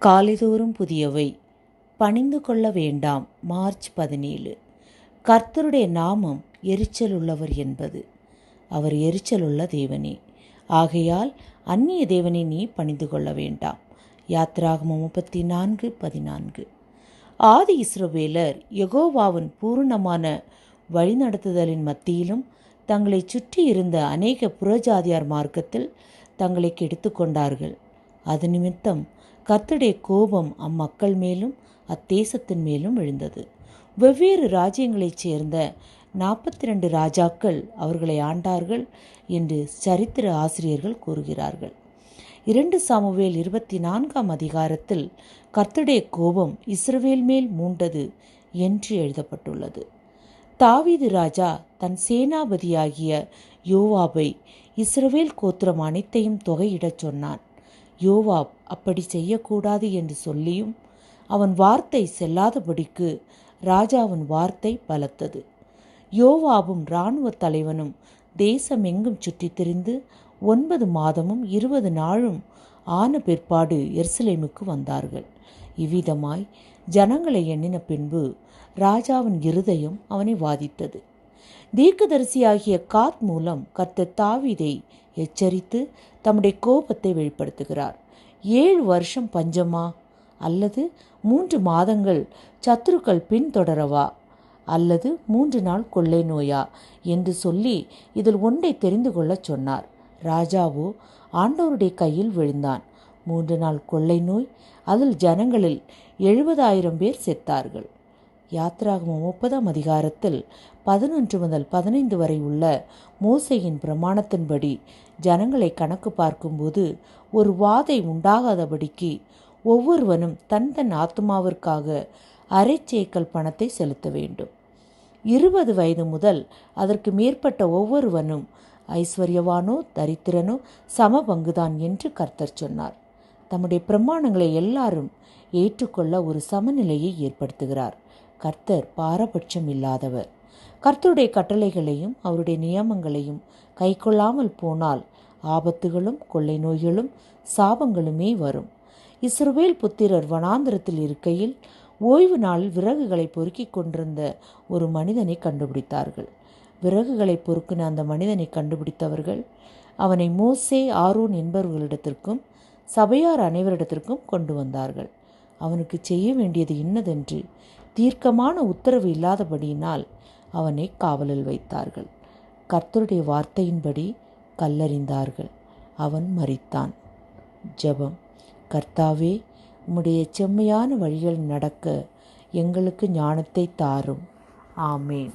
காலைதோறும் புதியவை. பணிந்து கொள்ள வேண்டாம். மார்ச் பதினேழு. கர்த்தருடைய நாமம் எரிச்சலுள்ளவர் என்பது. அவர் எரிச்சலுள்ள தேவனே. ஆகையால் அந்நிய தேவனை நீ பணிந்து கொள்ள வேண்டாம். யாத்ராகமம் முப்பத்தி நான்கு பதினான்கு. ஆதி இஸ்ரவேலர் யகோவாவின் பூரணமான வழிநடத்துதலின் மத்தியிலும் தங்களை சுற்றி இருந்த அநேக புறஜாதியார் மார்க்கத்தில் தங்களை கெடுத்து கொண்டார்கள். அது நிமித்தம் கர்த்தருடைய கோபம் அம்மக்கள் மேலும் அத்தேசத்தின் மேலும் விழுந்தது வெவ்வேறு ராஜ்யங்களைச் சேர்ந்த நாற்பத்தி ரெண்டு ராஜாக்கள் அவர்களை ஆண்டார்கள் என்று சரித்திர ஆசிரியர்கள் கூறுகிறார்கள். இரண்டு சாமுவேல் இருபத்தி நான்காம் அதிகாரத்தில் கர்த்தடைய கோபம் இஸ்ரவேல் மேல் மூண்டது என்று எழுதப்பட்டுள்ளது. தாவீது ராஜா தன் சேனாபதியாகிய யோவாபை இஸ்ரவேல் கோத்திரம் அனைத்தையும் தொகையிடச் சொன்னான். யோவாப் அப்படி செய்யக்கூடாது என்று சொல்லியும் அவன் வார்த்தை செல்லாதபடிக்கு ராஜாவின் வார்த்தை பலத்தது. யோவாபும் இராணுவ தலைவனும் தேசமெங்கும் சுற்றித் திரிந்து ஒன்பது மாதமும் இருபது நாளும் ஆன பிற்பாடு எருசலேமுக்கு வந்தார்கள். இவ்விதமாய் ஜனங்களை எண்ணின பின்பு ராஜாவின் இருதயம் அவனை வாதித்தது. தீர்க்கதரிசியாகிய காத் மூலம் கத்த தாவீதை எச்சரித்து தம்முடைய கோபத்தை வெளிப்படுத்துகிறார். ஏழு வருஷம் பஞ்சமா? அல்லது மூன்று மாதங்கள் சத்துருக்கள் பின்தொடரவா? அல்லது மூன்று நாள் கொள்ளை நோயா? என்று சொல்லி இதில் ஒன்றை தெரிந்து கொள்ளச் சொன்னார். ராஜாவோ ஆண்டவருடைய கையில் விழுந்தான். மூன்று நாள் கொள்ளை நோய் அதில் ஜனங்களில் எழுபதாயிரம் பேர் செத்தார்கள். யாத்ராகமும் முப்பதாம் அதிகாரத்தில் பதினொன்று முதல் பதினைந்து வரை உள்ள மோசையின் பிரமாணத்தின்படி ஜனங்களை கணக்கு பார்க்கும்போது ஒரு வாதை உண்டாகாதபடிக்கு ஒவ்வொருவனும் தன் தன் ஆத்மாவிற்காக அரைச்சேக்கல் பணத்தை செலுத்த வேண்டும். இருபது வயது முதல் அதற்கு மேற்பட்ட ஒவ்வொருவனும் ஐஸ்வர்யவானோ தரித்திரனோ சம பங்குதான் என்று கர்த்தர் சொன்னார். தம்முடைய பிரமாணங்களை எல்லாரும் ஏற்றுக்கொள்ள ஒரு சமநிலையை ஏற்படுத்துகிறார். கர்த்தர் பாரபட்சம் இல்லாதவர். கர்த்தருடைய கட்டளைகளையும் அவருடைய நியமங்களையும் கைக்கொள்ளாமல் போனால் ஆபத்துகளும் கொள்ளை நோய்களும் சாபங்களுமே வரும். இஸ்ரவேல் புத்திரர் வனாந்திரத்தில் இருக்கையில் ஓய்வு நாளில் விறகுகளை பொறுக்கிக் கொண்டிருந்த ஒரு மனிதனை கண்டுபிடித்தார்கள். விறகுகளை பொறுக்கின அந்த மனிதனை கண்டுபிடித்தவர்கள் அவனை மோசே ஆரோன் என்பவர்களிடத்திற்கும் சபையார் அனைவரிடத்திற்கும் கொண்டு வந்தார்கள். அவனுக்கு செய்ய வேண்டியது இன்னதென்று தீர்க்கமான உத்தரவு இல்லாதபடியினால் அவனை காவலில் வைத்தார்கள். கர்த்தருடைய வார்த்தையின்படி கல்லறிந்தார்கள். அவன் மறித்தான் ஜெபம். கர்த்தாவே உம்முடைய செம்மையான வழிகள் நடக்க எங்களுக்கு ஞானத்தை தாரும். ஆமேன்.